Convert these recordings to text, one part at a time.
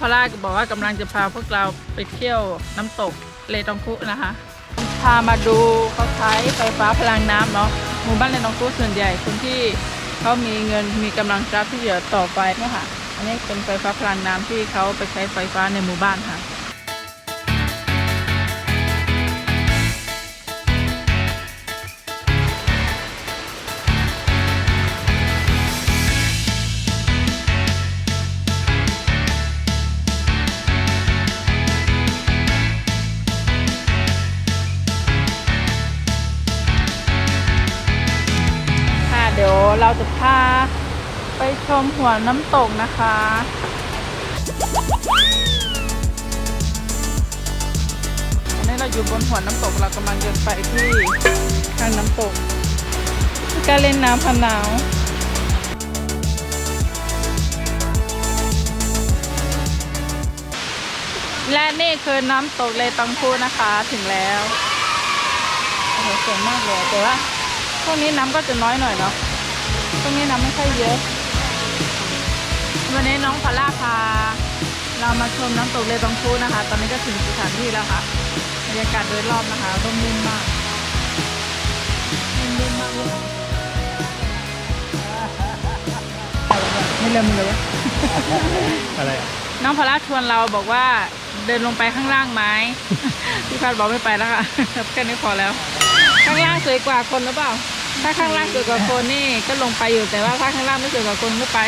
พอลล่าก็บอกว่ากำลังจะพาพวกเราไปเที่ยวน้ำตกเลตองคุนะคะ พามาดูเขาใช้ไฟฟ้าพลังน้ำเนาะหมู่บ้านเลตองคุส่วนใหญ่คนที่เขามีเงินมีกำลังทรัพย์ที่จะต่อไปเนี่ยค่ะ อันนี้เป็นไฟฟ้าพลังน้ำที่เขาไปใช้ไฟฟ้าในหมู่บ้านค่ะ ดี๋ยวเราจะพาไปชมหัวน้ำตกนะคะอันนี้เราอยู่บนหัวน้ำตกเรากำลังจะไปที่ทางน้ำตกการเล่นน้ำพะนาวและนี่คือน้ำตกเลตังคูนะคะถึงแล้วโอ้โหสวยมากเลยแต่ว่าช่วงนี้น้ำก็จะน้อยหน่อยเนาะ ไม่ค่อยเยอะ วันนี้น้องพาร่าพา เรามาชมน้ำตกเลตองคูนะคะ ตอนนี้ก็ถึงสถานที่แล้วค่ะบรรยากาศโดยรอบนะคะร่มรื่นมากร่มรื่นมากเลยไม่เริ่มเลยวะอะไรอะน้องพาร่าชวนเราบอกว่าเดินลงไปข้างล่างไหมพี่พัดบอกไม่ไปแล้วค่ะแค่นี้พอแล้ว ข้างล่างสวยกว่าคนหรือเปล่า ถ้าข้างล่างสวยกว่าคนนี่ก็ลงไปอยู่แต่ว่าถ้าข้างล่างไม่สวยกว่าคนไม่ไป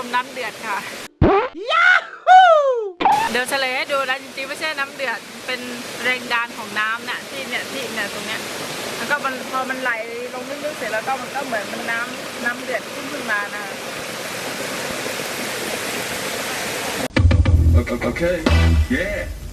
มาชมน้ำเดือดค่ะยาฮูเดี๋ยวเฉลยให้ดูนะจริงๆไม่ใช่น้ำเดือด เป็นแรงดันของน้ำน่ะที่เนี่ยที่เนี่ยตรงเนี้ยแล้วก็มันพอมันไหลลงลึกๆเสร็จแล้วก็มันก็เหมือนมันน้ำน้ำเดือดขึ้นขึ้นมานะคะ Okay. Yeah.